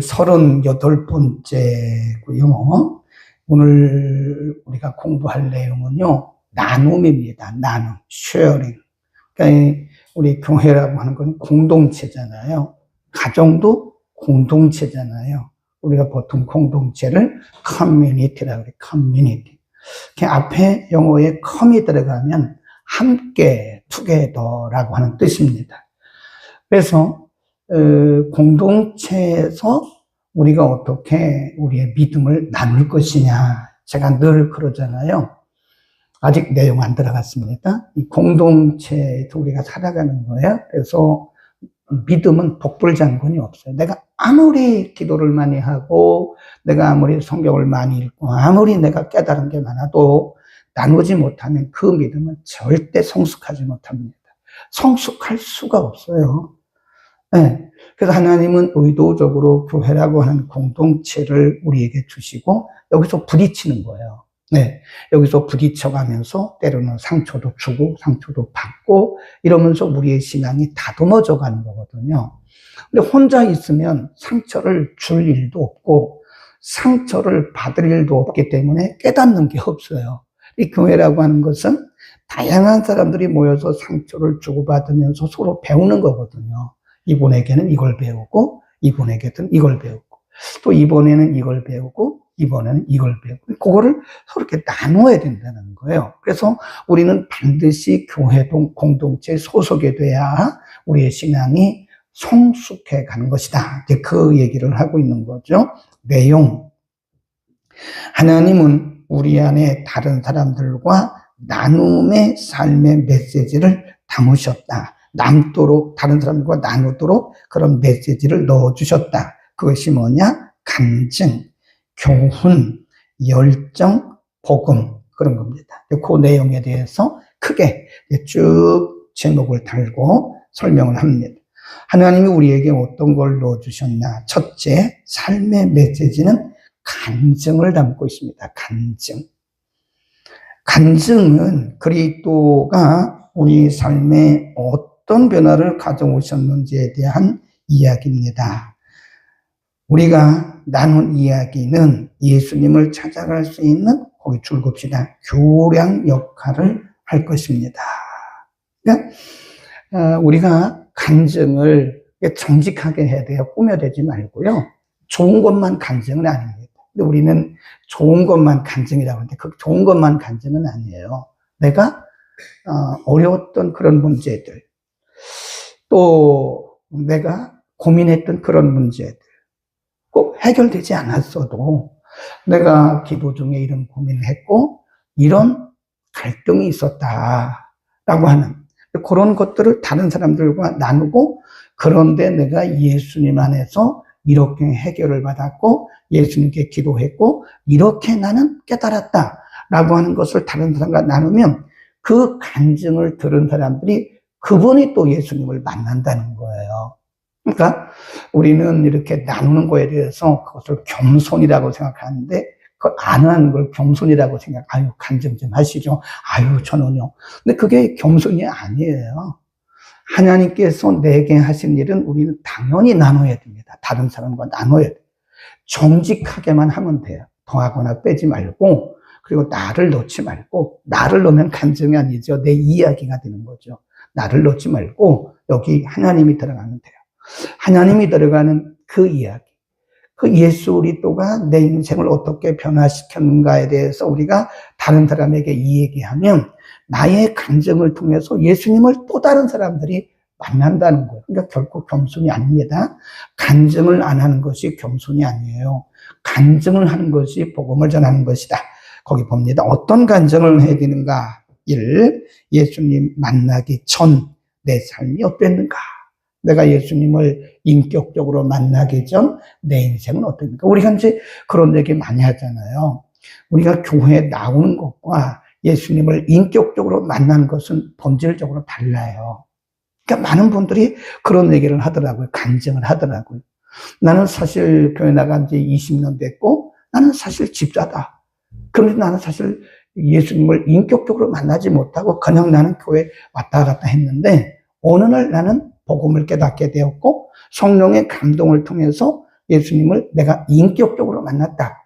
서른여덟 번째고요. 오늘 우리가 공부할 내용은요, 나눔입니다. 나눔, 쉐어링. 그러니까 우리 교회라고 하는 건 공동체잖아요. 가정도 공동체잖아요. 우리가 보통 공동체를 커뮤니티라고 그래, 커뮤니티. 그 앞에 영어에 컴이 들어가면 함께, 투게더라고 하는 뜻입니다. 그래서 어, 공동체에서 우리가 어떻게 우리의 믿음을 나눌 것이냐. 제가 늘 그러잖아요. 아직 내용 안 들어갔습니다. 이 공동체에서 우리가 살아가는 거예요. 그래서 믿음은 복불장군이 없어요. 내가 아무리 기도를 많이 하고, 내가 아무리 성경을 많이 읽고, 아무리 내가 깨달은 게 많아도 나누지 못하면 그 믿음은 절대 성숙하지 못합니다. 성숙할 수가 없어요. 네. 그래서 하나님은 의도적으로 교회라고 하는 공동체를 우리에게 주시고 여기서 부딪히는 거예요. 네. 여기서 부딪혀가면서 때로는 상처도 주고 상처도 받고 이러면서 우리의 신앙이 다듬어져 가는 거거든요. 근데 혼자 있으면 상처를 줄 일도 없고 상처를 받을 일도 없기 때문에 깨닫는 게 없어요. 이 교회라고 하는 것은 다양한 사람들이 모여서 상처를 주고받으면서 서로 배우는 거거든요. 이분에게는 이걸 배우고, 이분에게는 이걸 배우고, 또 이번에는 이걸 배우고, 이번에는 이걸 배우고, 그거를 서로 이렇게 나누어야 된다는 거예요. 그래서 우리는 반드시 교회동 공동체 소속이 돼야 우리의 신앙이 성숙해 가는 것이다. 이제 그 얘기를 하고 있는 거죠. 내용. 하나님은 우리 안에 다른 사람들과 나눔의 삶의 메시지를 담으셨다. 남도록 다른 사람들과 나누도록 그런 메시지를 넣어 주셨다. 그것이 뭐냐? 간증, 교훈, 열정, 복음 그런 겁니다. 그 내용에 대해서 크게 쭉 제목을 달고 설명을 합니다. 하나님이 우리에게 어떤 걸 넣어 주셨나? 첫째, 삶의 메시지는 간증을 담고 있습니다. 간증. 간증은 그리스도가 우리 삶에 어떤 변화를 가져오셨는지에 대한 이야기입니다. 우리가 나눈 이야기는 예수님을 찾아갈 수 있는 거기 줄겁시다. 교량 역할을 할 것입니다. 그러니까 어, 우리가 간증을 정직하게 해야 돼요. 꾸며대지 말고요. 좋은 것만 간증은 아닙니다. 근데 우리는 좋은 것만 간증이라고 하는데 그 좋은 것만 간증은 아니에요. 내가 어, 어려웠던 그런 문제들, 또 내가 고민했던 그런 문제들, 꼭 해결되지 않았어도 내가 기도 중에 이런 고민을 했고, 이런 갈등이 있었다라고 하는 그런 것들을 다른 사람들과 나누고, 그런데 내가 예수님 안에서 이렇게 해결을 받았고, 예수님께 기도했고, 이렇게 나는 깨달았다. 라고 하는 것을 다른 사람과 나누면 그 간증을 들은 사람들이 그분이 또 예수님을 만난다는 거예요. 그러니까 우리는 이렇게 나누는 거에 대해서 그것을 겸손이라고 생각하는데 그안 하는 걸 겸손이라고 생각, 아유, 간증 좀 하시죠. 아유, 저는요. 근데 그게 겸손이 아니에요. 하나님께서 내게 하신 일은 우리는 당연히 나눠야 됩니다. 다른 사람과 나눠야 돼요. 정직하게만 하면 돼요. 더하거나 빼지 말고, 그리고 나를 넣지 말고, 나를 넣으면 간증이 아니죠. 내 이야기가 되는 거죠. 나를 넣지 말고, 여기 하나님이 들어가면 돼요. 하나님이 들어가는 그 이야기. 그 예수 그리스도가 내 인생을 어떻게 변화시켰는가에 대해서 우리가 다른 사람에게 이야기하면 나의 간증을 통해서 예수님을 또 다른 사람들이 만난다는 거예요. 그러니까 결코 겸손이 아닙니다. 간증을 안 하는 것이 겸손이 아니에요. 간증을 하는 것이 복음을 전하는 것이다. 거기 봅니다. 어떤 간증을 해야 되는가? 1. 예수님 만나기 전 내 삶이 어땠는가? 내가 예수님을 인격적으로 만나기 전 내 인생은 어땠는가? 우리가 이제 그런 얘기 많이 하잖아요. 우리가 교회에 나오는 것과 예수님을 인격적으로 만나는 것은 본질적으로 달라요. 그러니까 많은 분들이 그런 얘기를 하더라고요. 간증을 하더라고요. 나는 사실 교회 나간 지 20년 됐고, 나는 사실 집사다. 그런데 나는 사실 예수님을 인격적으로 만나지 못하고 그냥 나는 교회 왔다 갔다 했는데, 어느 날 나는 복음을 깨닫게 되었고, 성령의 감동을 통해서 예수님을 내가 인격적으로 만났다.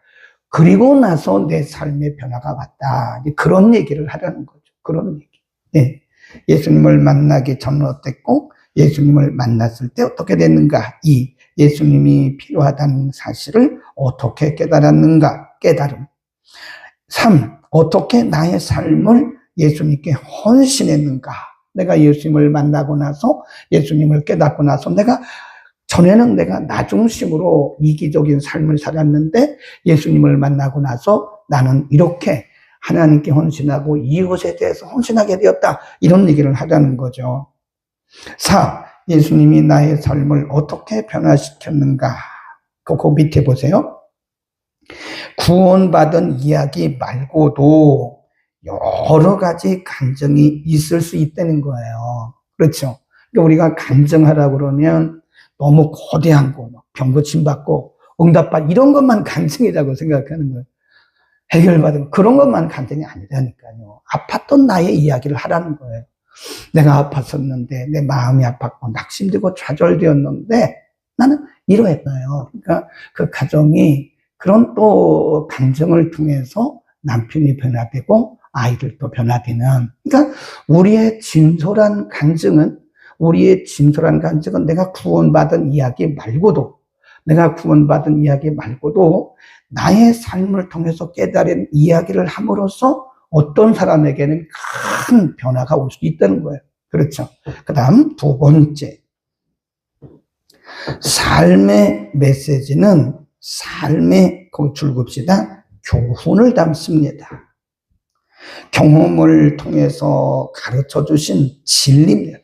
그리고 나서 내 삶의 변화가 왔다. 그런 얘기를 하려는 거죠. 그런 얘기. 네. 예수님을 만나기 전은 어땠고, 예수님을 만났을 때 어떻게 됐는가. 이 예수님이 필요하다는 사실을 어떻게 깨달았는가. 깨달음. 3. 어떻게 나의 삶을 예수님께 헌신했는가. 내가 예수님을 만나고 나서 예수님을 깨닫고 나서 내가 전에는 내가 나 중심으로 이기적인 삶을 살았는데 예수님을 만나고 나서 나는 이렇게 하나님께 헌신하고 이웃에 대해서 헌신하게 되었다. 이런 얘기를 하자는 거죠. 4. 예수님이 나의 삶을 어떻게 변화시켰는가. 그, 그 밑에 보세요. 구원받은 이야기 말고도 여러 가지 감정이 있을 수 있다는 거예요. 그렇죠. 그러니까 우리가 감정하라고 그러면 너무 거대한 거, 병 고침 받고 응답받 이런 것만 감정이라고 생각하는 거예요. 해결받은 그런 것만 감정이 아니라니까요. 아팠던 나의 이야기를 하라는 거예요. 내가 아팠었는데 내 마음이 아팠고 낙심되고 좌절되었는데 나는 이러했어요. 그러니까 그 가정이 그런 또 감정을 통해서 남편이 변화되고 아이들도 변화되는 그러니까 우리의 진솔한 간증은 우리의 진솔한 간증은 내가 구원받은 이야기 말고도 내가 구원받은 이야기 말고도 나의 삶을 통해서 깨달은 이야기를 함으로써 어떤 사람에게는 큰 변화가 올 수 있다는 거예요. 그렇죠. 그 다음 두 번째. 삶의 메시지는 삶의, 거기 줄급시다. 교훈을 담습니다. 경험을 통해서 가르쳐 주신 진리입니다.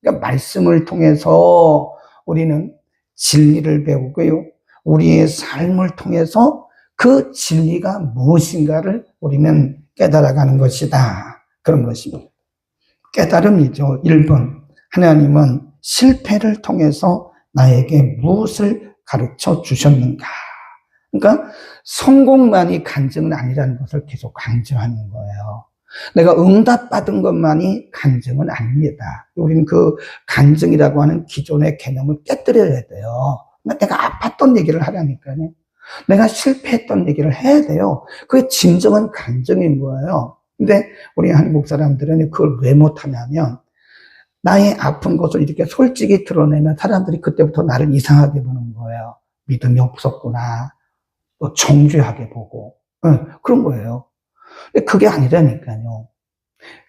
그러니까 말씀을 통해서 우리는 진리를 배우고요. 우리의 삶을 통해서 그 진리가 무엇인가를 우리는 깨달아가는 것이다. 그런 것입니다. 깨달음이죠. 1번. 하나님은 실패를 통해서 나에게 무엇을 가르쳐 주셨는가. 그러니까 성공만이 간증은 아니라는 것을 계속 강조하는 거예요. 내가 응답받은 것만이 간증은 아닙니다. 우리는 그 간증이라고 하는 기존의 개념을 깨뜨려야 돼요. 그러니까 내가 아팠던 얘기를 하라니까요. 내가 실패했던 얘기를 해야 돼요. 그게 진정한 간증인 거예요. 근데 우리 한국 사람들은 그걸 왜 못하냐면 나의 아픈 것을 이렇게 솔직히 드러내면 사람들이 그때부터 나를 이상하게 보는 거예요. 믿음이 없었구나. 또 정죄하게 보고. 네, 그런 거예요. 그게 아니라니까요.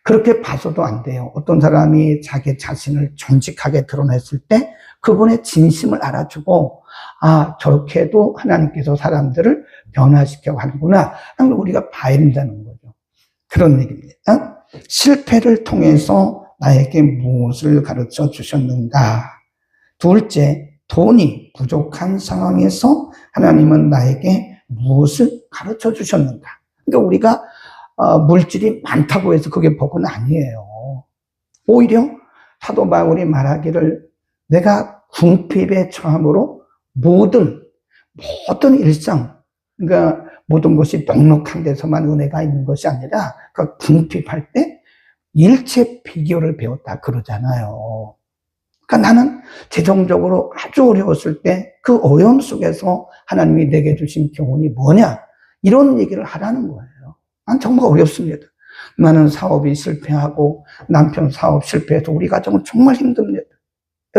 그렇게 봐서도 안 돼요. 어떤 사람이 자기 자신을 정직하게 드러냈을 때 그분의 진심을 알아주고, 아, 저렇게도 하나님께서 사람들을 변화시켜 가는구나. 하는 우리가 봐야 된다는 거죠. 그런 얘기입니다. 실패를 통해서 나에게 무엇을 가르쳐 주셨는가? 둘째, 돈이 부족한 상황에서 하나님은 나에게 무엇을 가르쳐 주셨는가? 그러니까 우리가 어, 물질이 많다고 해서 그게 복은 아니에요. 오히려 사도 바울이 말하기를 내가 궁핍에 처함으로 모든 모든 일상 그러니까 모든 것이 넉넉한 데서만 은혜가 있는 것이 아니라 그 궁핍할 때 일체 비교를 배웠다 그러잖아요. 그러니까 나는 재정적으로 아주 어려웠을 때 그 어려움 속에서 하나님이 내게 주신 교훈이 뭐냐 이런 얘기를 하라는 거예요. 난 정말 어렵습니다. 나는 사업이 실패하고 남편 사업 실패해서 우리 가정은 정말 힘듭니다.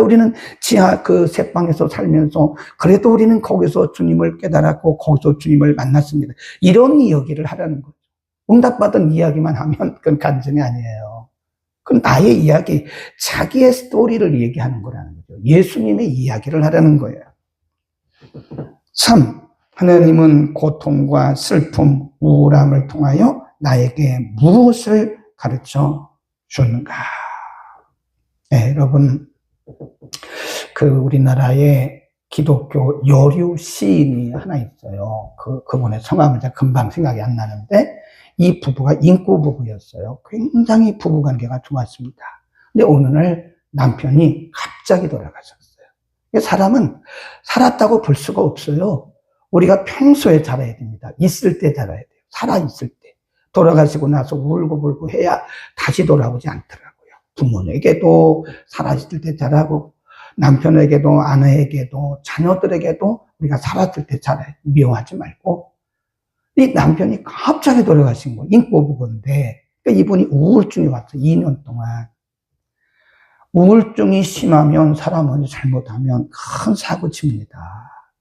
우리는 지하 그 새방에서 살면서 그래도 우리는 거기서 주님을 깨달았고 거기서 주님을 만났습니다. 이런 이야기를 하라는 거죠. 응답받은 이야기만 하면 그건 간증이 아니에요. 그건 나의 이야기, 자기의 스토리를 얘기하는 거라는 거죠. 예수님의 이야기를 하라는 거예요. 3. 하나님은 고통과 슬픔, 우울함을 통하여 나에게 무엇을 가르쳐 줬는가? 네, 여러분, 그 우리나라에 기독교 여류 시인이 하나 있어요. 그, 그분의 제가 금방 생각이 안 나는데, 이 부부가 인구 부부였어요. 굉장히 부부 관계가 좋았습니다. 근데 어느 날 남편이 갑자기 돌아가셨어요. 사람은 살았다고 볼 수가 없어요. 우리가 평소에 자라야 됩니다. 있을 때 자라야 돼요. 살아있을 때. 돌아가시고 나서 울고 불고 해야 다시 돌아오지 않더라고요. 부모에게도 살아있을 때 잘하고 남편에게도 아내에게도 자녀들에게도 우리가 살았을 때 잘해 미워하지 말고 이 남편이 갑자기 돌아가신 거예요. 인꼬부건데 그러니까 이분이 우울증이 왔어 2년 동안 우울증이 심하면 사람은 잘못하면 큰 사고 칩니다.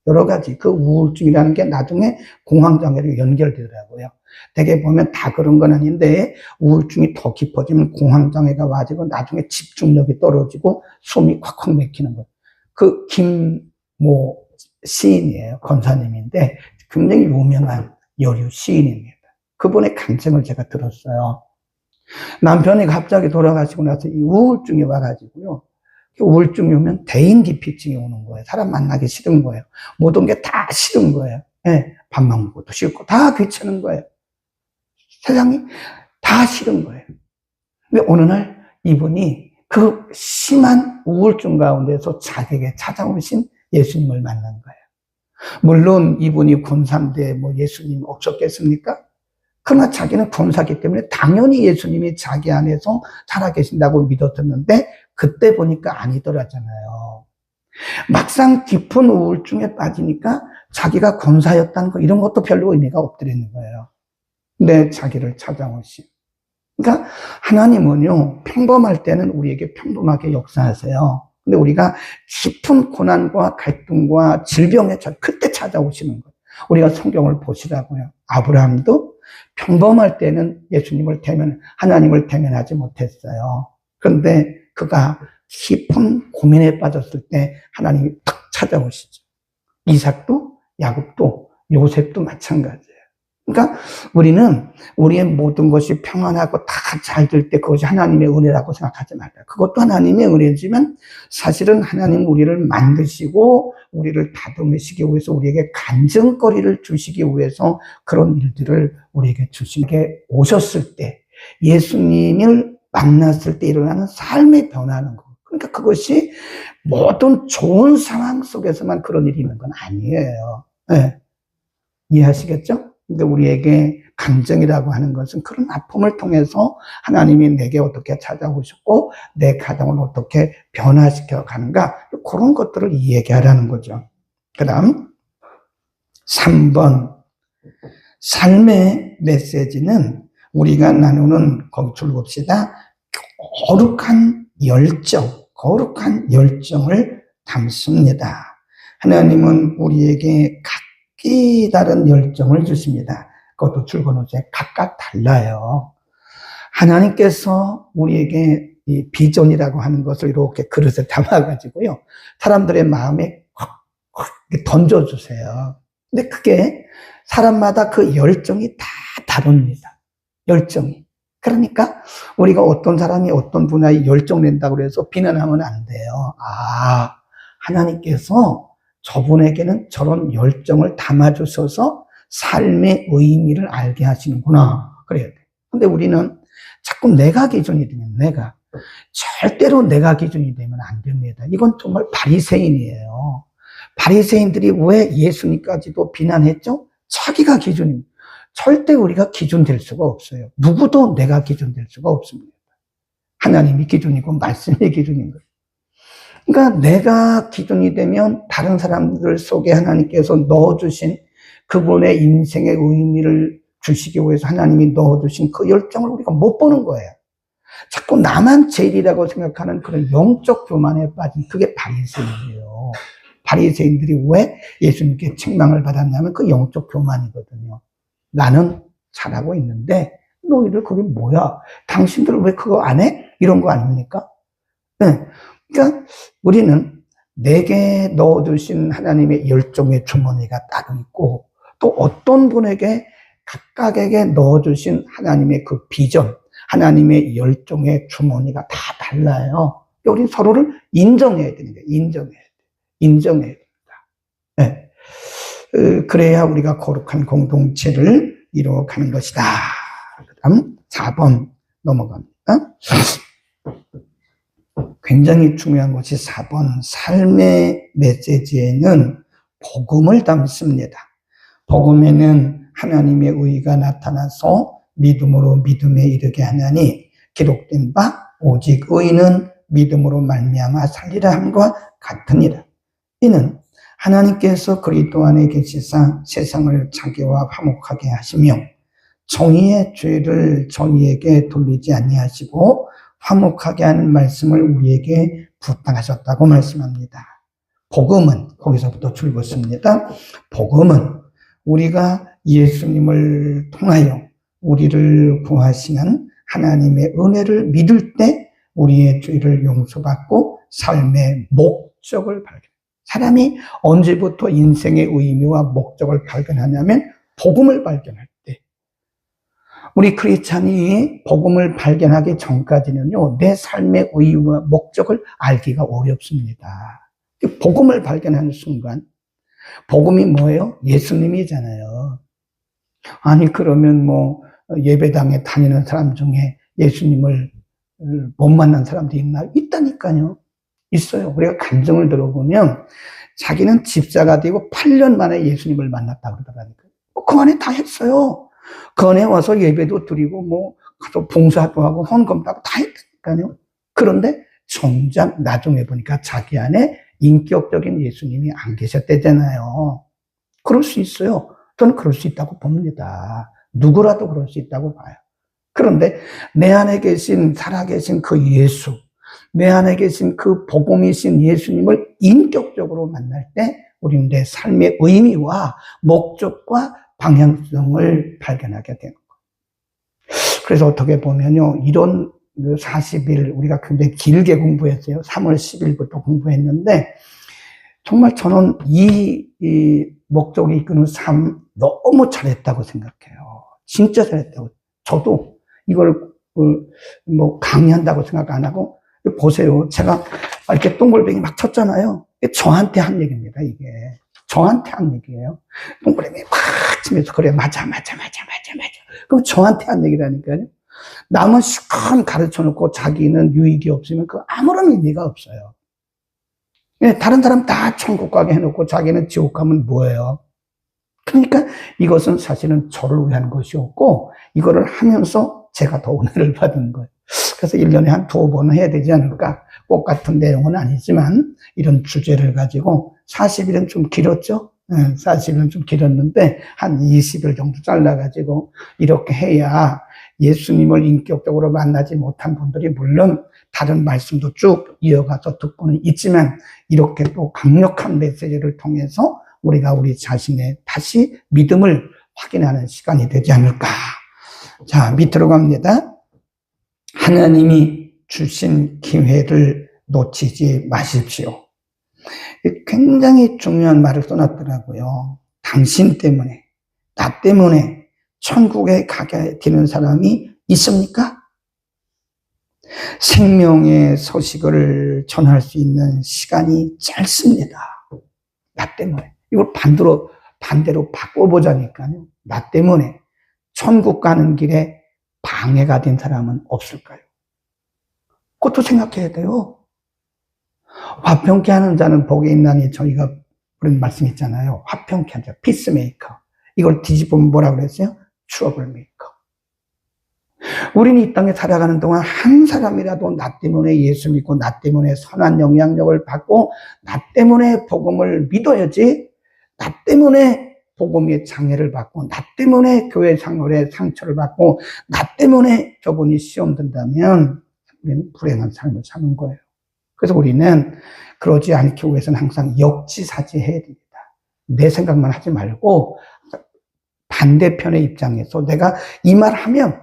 여러 가지 그 우울증이라는 게 나중에 공황장애로 연결되더라고요. 대개 보면 다 그런 건 아닌데 우울증이 더 깊어지면 공황장애가 와지고 나중에 집중력이 떨어지고 숨이 콱콱 막히는 거예요. 그 김모 시인이에요. 권사님인데 굉장히 유명한 여류 시인입니다. 그분의 감정을 제가 들었어요. 남편이 갑자기 돌아가시고 나서 이 우울증이 와가지고요. 우울증이 오면 대인기피증이 오는 거예요. 사람 만나기 싫은 거예요. 모든 게 다 싫은 거예요. 예, 밥 먹는 것도 싫고 다 귀찮은 거예요. 세상이 다 싫은 거예요. 근데 어느 날 이분이 그 심한 우울증 가운데서 자기에게 찾아오신 예수님을 만난 거예요. 물론 이분이 군사인데 뭐 예수님 없었겠습니까? 그러나 자기는 군사기 때문에 당연히 예수님이 자기 안에서 살아계신다고 믿었었는데 그때 보니까 아니더라잖아요. 막상 깊은 우울증에 빠지니까 자기가 권사였다는 거 이런 것도 별로 의미가 없더라는 거예요. 내 자기를 찾아오신. 그러니까 하나님은요 평범할 때는 우리에게 평범하게 역사하세요. 근데 우리가 깊은 고난과 갈등과 질병에 저 그때 찾아오시는 거예요. 우리가 성경을 보시라고요. 아브라함도 평범할 때는 예수님을 대면 하나님을 대면하지 못했어요. 그런데 그가 깊은 고민에 빠졌을 때 하나님이 탁 찾아오시죠. 이삭도 야곱도 요셉도 마찬가지예요. 그러니까 우리는 우리의 모든 것이 평안하고 다 잘 될 때 그것이 하나님의 은혜라고 생각하지 말라. 그것도 하나님의 은혜지만 사실은 하나님 우리를 만드시고 우리를 다듬으시기 위해서 우리에게 간증거리를 주시기 위해서 그런 일들을 우리에게 주시게 오셨을 때 예수님을 만났을 때 일어나는 삶의 변화는 거. 그러니까 그것이 모든 좋은 상황 속에서만 그런 일이 있는 건 아니에요. 네. 이해하시겠죠? 근데 우리에게 감정이라고 하는 것은 그런 아픔을 통해서 하나님이 내게 어떻게 찾아오셨고 내 가정을 어떻게 변화시켜 가는가 그런 것들을 얘기하라는 거죠. 그 다음 3번 삶의 메시지는 우리가 나누는 거기 줄봅시다. 거룩한 열정, 거룩한 열정을 담습니다. 하나님은 우리에게 각 기 다른 열정을 주십니다. 그것도 출근호에 각각 달라요. 하나님께서 우리에게 이 비전이라고 하는 것을 이렇게 그릇에 담아가지고요. 사람들의 마음에 확 던져주세요. 근데 그게 사람마다 그 열정이 다 다릅니다. 열정이. 그러니까 우리가 어떤 사람이 어떤 분야에 열정 낸다고 해서 비난하면 안 돼요. 아, 하나님께서 저분에게는 저런 열정을 담아주셔서 삶의 의미를 알게 하시는구나. 그래야 돼. 근데 우리는 자꾸 내가 기준이 되면 내가 절대로 내가 기준이 되면 안 됩니다. 이건 정말 바리새인이에요. 바리새인들이 왜 예수님까지도 비난했죠? 자기가 기준입니다. 절대 우리가 기준 될 수가 없어요. 누구도 내가 기준 될 수가 없습니다. 하나님이 기준이고 말씀이 기준인 거예요. 그러니까 내가 기준이 되면 다른 사람들 속에 하나님께서 넣어주신 그분의 인생의 의미를 주시기 위해서 하나님이 넣어주신 그 열정을 우리가 못 보는 거예요. 자꾸 나만 제일이라고 생각하는 그런 영적 교만에 빠진 그게 바리새인이에요. 바리새인들이 왜 예수님께 책망을 받았냐면 그 영적 교만이거든요. 나는 잘하고 있는데 너희들 그게 뭐야? 당신들 왜 그거 안 해? 이런 거 아닙니까? 네. 그러니까 우리는 내게 넣어주신 하나님의 열정의 주머니가 따로 있고 또 어떤 분에게 각각에게 넣어주신 하나님의 그 비전, 하나님의 열정의 주머니가 다 달라요. 우리 서로를 인정해야 되는 거예요. 인정해야 돼. 인정해야 됩니다. 네. 그래야 우리가 거룩한 공동체를 이루어가는 것이다. 그 다음 4번 넘어갑니다. 굉장히 중요한 것이 4번 삶의 메시지에는 복음을 담습니다. 복음에는 하나님의 의가 나타나서 믿음으로 믿음에 이르게 하나니 기록된 바 오직 의는 믿음으로 말미암아 살리라 함과 같으니라. 이는 하나님께서 그리스도 안에 계시사 세상을 자기와 화목하게 하시며 정의의 죄를 저희에게 돌리지 아니하시고 화목하게 하는 말씀을 우리에게 부탁하셨다고 말씀합니다. 복음은 거기서부터 줄긋습니다. 복음은 우리가 예수님을 통하여 우리를 구하시는 하나님의 은혜를 믿을 때 우리의 죄를 용서받고 삶의 목적을 발견. 사람이 언제부터 인생의 의미와 목적을 발견하냐면 복음을 발견할 때. 우리 크리스찬이 복음을 발견하기 전까지는요, 내 삶의 의미와 목적을 알기가 어렵습니다. 복음을 발견하는 순간, 복음이 뭐예요? 예수님이잖아요. 아니, 그러면 뭐, 예배당에 다니는 사람 중에 예수님을 못 만난 사람도 있나? 있다니까요. 있어요. 우리가 감정을 들어보면 자기는 집사가 되고 8년 만에 예수님을 만났다 그러더라니까요. 그 안에 다 했어요. 그 안에 와서 예배도 드리고 뭐 가서 봉사도 하고 헌금도 하고 다 했다니까요. 그런데 정작 나중에 보니까 자기 안에 인격적인 예수님이 안 계셨대잖아요. 그럴 수 있어요. 저는 그럴 수 있다고 봅니다. 누구라도 그럴 수 있다고 봐요. 그런데 내 안에 계신 살아계신 그 예수, 내 안에 계신 그 복음이신 예수님을 인격적으로 만날 때 우리는 내 삶의 의미와 목적과 방향성을 발견하게 되는 거예요. 그래서 어떻게 보면요, 이런 40일 우리가 굉장히 길게 공부했어요. 3월 10일부터 공부했는데 정말 저는 이, 이 목적이 이끄는 삶 너무 잘했다고 생각해요. 진짜 잘했다고. 저도 이걸 뭐 강의한다고 생각 안 하고 보세요. 제가 이렇게 동글뱅이 막 쳤잖아요. 저한테 한 얘기입니다, 이게. 저한테 한 얘기예요. 동글뱅이 막 치면서, 그래, 맞아, 맞아, 맞아, 맞아, 맞아. 그럼 저한테 한 얘기라니까요. 남은 시간 가르쳐 놓고 자기는 유익이 없으면 그 아무런 의미가 없어요. 예, 다른 사람 다 천국 가게 해놓고 자기는 지옥 가면 뭐예요? 그러니까 이것은 사실은 저를 위한 것이었고, 이거를 하면서 제가 더 은혜를 받은 거예요. 그래서 1년에 한 두번 해야 되지 않을까. 꼭 같은 내용은 아니지만, 이런 주제를 가지고 40일은 좀 길었죠? 40일은 좀 길었는데, 한 20일 정도 잘라가지고, 이렇게 해야 예수님을 인격적으로 만나지 못한 분들이 물론 다른 말씀도 쭉 이어가서 듣고는 있지만, 이렇게 또 강력한 메시지를 통해서 우리가 우리 자신의 다시 믿음을 확인하는 시간이 되지 않을까. 자, 밑으로 갑니다. 하나님이 주신 기회를 놓치지 마십시오. 굉장히 중요한 말을 써놨더라고요. 당신 때문에, 나 때문에 천국에 가게 되는 사람이 있습니까? 생명의 소식을 전할 수 있는 시간이 짧습니다. 나 때문에. 이걸 반대로, 반대로 바꿔보자니까요. 나 때문에 천국 가는 길에 방해가 된 사람은 없을까요? 그것도 생각해야 돼요. 화평케 하는 자는 복에 있나니 저희가 그런 말씀 있잖아요. 화평케 하자. 피스메이커. 이걸 뒤집으면 뭐라 그랬어요? 트러블 메이커. 우리는 이 땅에 살아가는 동안 한 사람이라도 나 때문에 예수 믿고 나 때문에 선한 영향력을 받고 나 때문에 복음을 믿어야지 나 때문에 복음의 장애를 받고 나 때문에 교회 생활에 상처를 받고 나 때문에 저분이 시험 든다면 우리는 불행한 삶을 사는 거예요. 그래서 우리는 그러지 않기 위해서는 항상 역지사지해야 됩니다. 내 생각만 하지 말고 반대편의 입장에서 내가 이 말 하면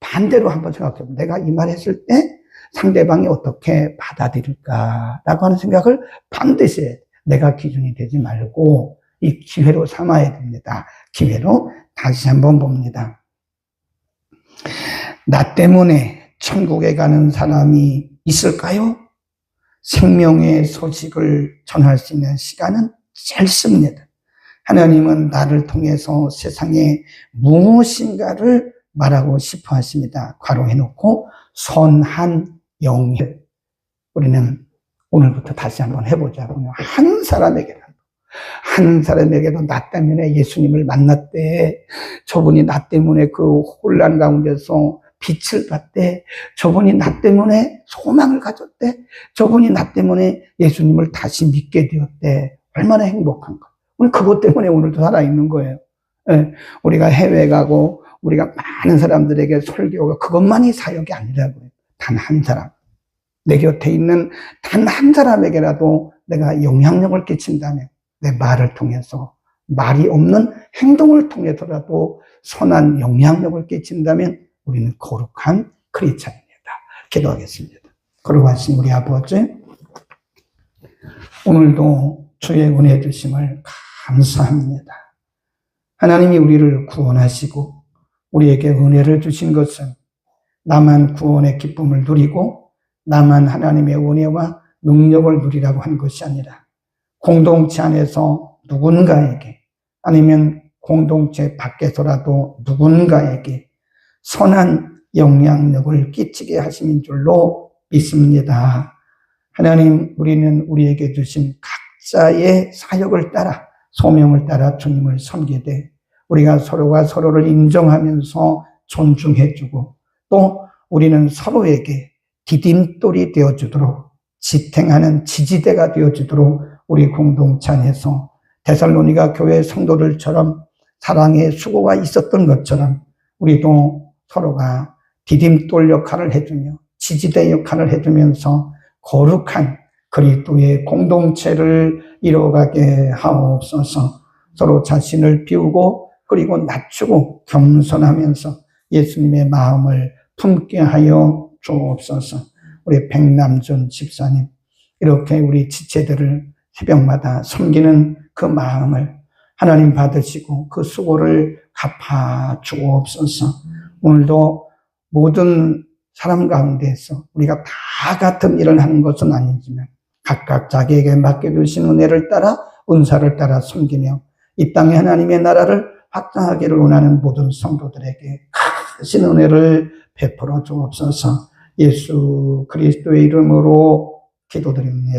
반대로 한번 생각해 보 내가 이 말 했을 때 상대방이 어떻게 받아들일까라고 하는 생각을 반드시 내가 기준이 되지 말고 이 기회로 삼아야 됩니다. 기회로 다시 한번 봅니다. 나 때문에 천국에 가는 사람이 있을까요? 생명의 소식을 전할 수 있는 시간은 짧습니다. 하나님은 나를 통해서 세상에 무엇인가를 말하고 싶어 하십니다. 괄호해놓고 선한 영예. 우리는 오늘부터 다시 한번 해보자고요. 한 사람에게라도, 한 사람에게도 나 때문에 예수님을 만났대. 저분이 나 때문에 그 혼란 가운데서 빛을 봤대. 저분이 나 때문에 소망을 가졌대. 저분이 나 때문에 예수님을 다시 믿게 되었대. 얼마나 행복한가. 우리 그것 때문에 오늘도 살아있는 거예요. 예, 우리가 해외 가고 우리가 많은 사람들에게 설교가 그것만이 사역이 아니라고요. 단 한 사람. 내 곁에 있는 단 한 사람에게라도 내가 영향력을 끼친다면 내 말을 통해서 말이 없는 행동을 통해서라도 선한 영향력을 끼친다면 우리는 거룩한 크리스찬입니다. 기도하겠습니다. 거룩하신 우리 아버지, 오늘도 주의 은혜 주심을 감사합니다. 하나님이 우리를 구원하시고 우리에게 은혜를 주신 것은 나만 구원의 기쁨을 누리고 나만 하나님의 은혜와 능력을 누리라고 한 것이 아니라 공동체 안에서 누군가에게 아니면 공동체 밖에서라도 누군가에게 선한 영향력을 끼치게 하심인 줄로 믿습니다. 하나님, 우리는 우리에게 주신 각자의 사역을 따라 소명을 따라 주님을 섬기되 우리가 서로가 서로를 인정하면서 존중해주고 또 우리는 서로에게 디딤돌이 되어주도록 지탱하는 지지대가 되어주도록 우리 공동체 안에서 데살로니가 교회 성도들처럼 사랑의 수고가 있었던 것처럼 우리도 서로가 디딤돌 역할을 해주며 지지대 역할을 해주면서 거룩한 그리스도의 공동체를 이뤄가게 하옵소서. 서로 자신을 비우고 그리고 낮추고 겸손하면서 예수님의 마음을 품게 하여 주옵소서. 우리 백남준 집사님 이렇게 우리 지체들을 새벽마다 섬기는 그 마음을 하나님 받으시고 그 수고를 갚아 주옵소서. 오늘도 모든 사람 가운데서 우리가 다 같은 일을 하는 것은 아니지만 각각 자기에게 맡겨주신 은혜를 따라 은사를 따라 섬기며 이 땅에 하나님의 나라를 확장하기를 원하는 모든 성도들에게 크신 은혜를 베풀어 주옵소서 예수 그리스도의 이름으로 기도드립니다.